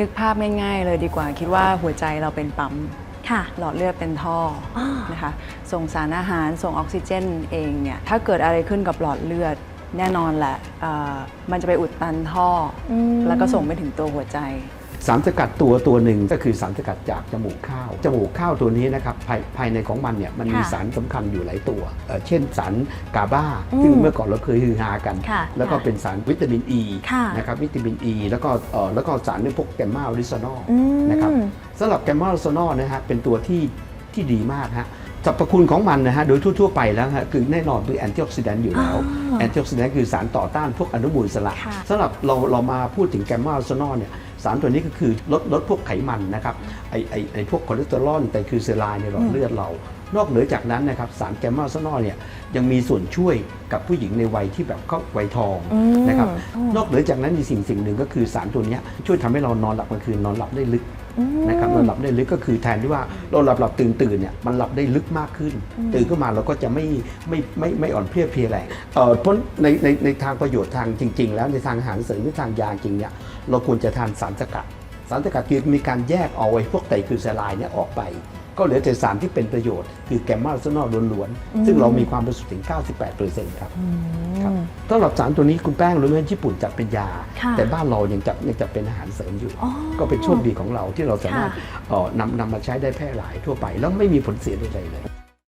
นึกภาพง่าย ๆ เลยดีกว่า คิดว่าหัวใจเราเป็นปั๊มค่ะ หลอดเลือดเป็นท่อออนะคะส่งสารอาหารส่งออกซิเจนเองเนี่ยถ้าเกิดอะไรขึ้นกับหลอดเลือด แน่นอนแหละเอ่อมันจะไปอุดตันท่ออม แล้วก็ส่งไปถึงตัวหัวใจ สารสกัดตัวตัวหนึ่งก็คือสารสกัดจากจมูกข้าว จมูกข้าวตัวนี้นะครับภายภายในของมันเนี่ยมันมีค่ะสารสำคัญอยู่หลายตัวเอ่อเช่นสารกาบาอืมซึ่งเมื่อก่อนเราเคยฮือฮากัน ค่ะแล้วก็ค่ะเป็นสารวิตามินอ e, ีค่ะนะครับวิตามินอ e, ีแล้วก็เอ่อแล้วก็สารในพวกแกมมาอริซานอลอืม นะครับสำหรับแกมมาอริซานอลนะฮะเป็นตัวที่ที่ดีมากฮะ สรรพคุณของมันนะฮะโดยทั่ว ๆ ไปแล้วฮะคือแน่นอนคือแอนตี้ออกซิแดนต์อยู่แล้วอ๋อแอนตี้ออกซิแดนต์คือสารต่อต้านพวกอนุมูลอิสระค่ะสำหรับเราเรามาพูดถึงแกมมาอ l ซานอลเนี่ยสารตัวนี้ก็คือลดลดพวกไขมันนะครับไอไอไอพวกคอเลสเตอรอลไตรกลีเซอไรด์ในหลอดเลือดเรา นอกเหนือจากนั้นนะครับสารแกมมาอ l ซานอลเนี่ยยังมีส่วนช่วยกับผู้หญิงในวัยที่แบบเข้าวัยทองอืมนะครับอืมนอกเหนือจากนั้นมีสิ่งสิ่งหนึ่งก็คือสารตัวเนี้ยช่วยทำให้เรานอนหลับกลางคืนนอนหลับได้ลึกอืม นะครับนอนหลับได้ลึกก็คือแทนที่ว่าเราหลับหลับตื่นตื่นเนี่ยมันหลับได้ลึกมากขึ้น ตื่นขึ้นมาเราก็จะไม่ไม่ไม่ไม่อ่อนเพลียเพลียแรงเอ่อเพราะในในในทางประโยชน์ทางจริง ๆ แล้วในทางอาหารเสริมหรือทางยาจริงเนี่ยเราควรจะทานสารสกัดสารสกัดคือมีการแยกเอาไอ้พวกไตรกลีเซอไรด์เนี่ยออกไป ก็เหลือแต่สารที่เป็นประโยชน์ คือแกมมาซานอลล้วนๆ ซึ่งเรามีความบริสุทธิ์ถึง 98%ครับครับสำหรับสารตัวนี้คุณแป้งรู้ไหมญี่ปุ่นจัดเป็นยาค่ะแต่บ้านเรายังจัดยังจัดเป็นอาหารเสริมอยู่อ๋อก็เป็นโชคดีของเราที่เราสามารถค่ะเอ่อนำนำมาใช้ได้แพร่หลายทั่วไป แล้วไม่มีผลเสียใดๆเลย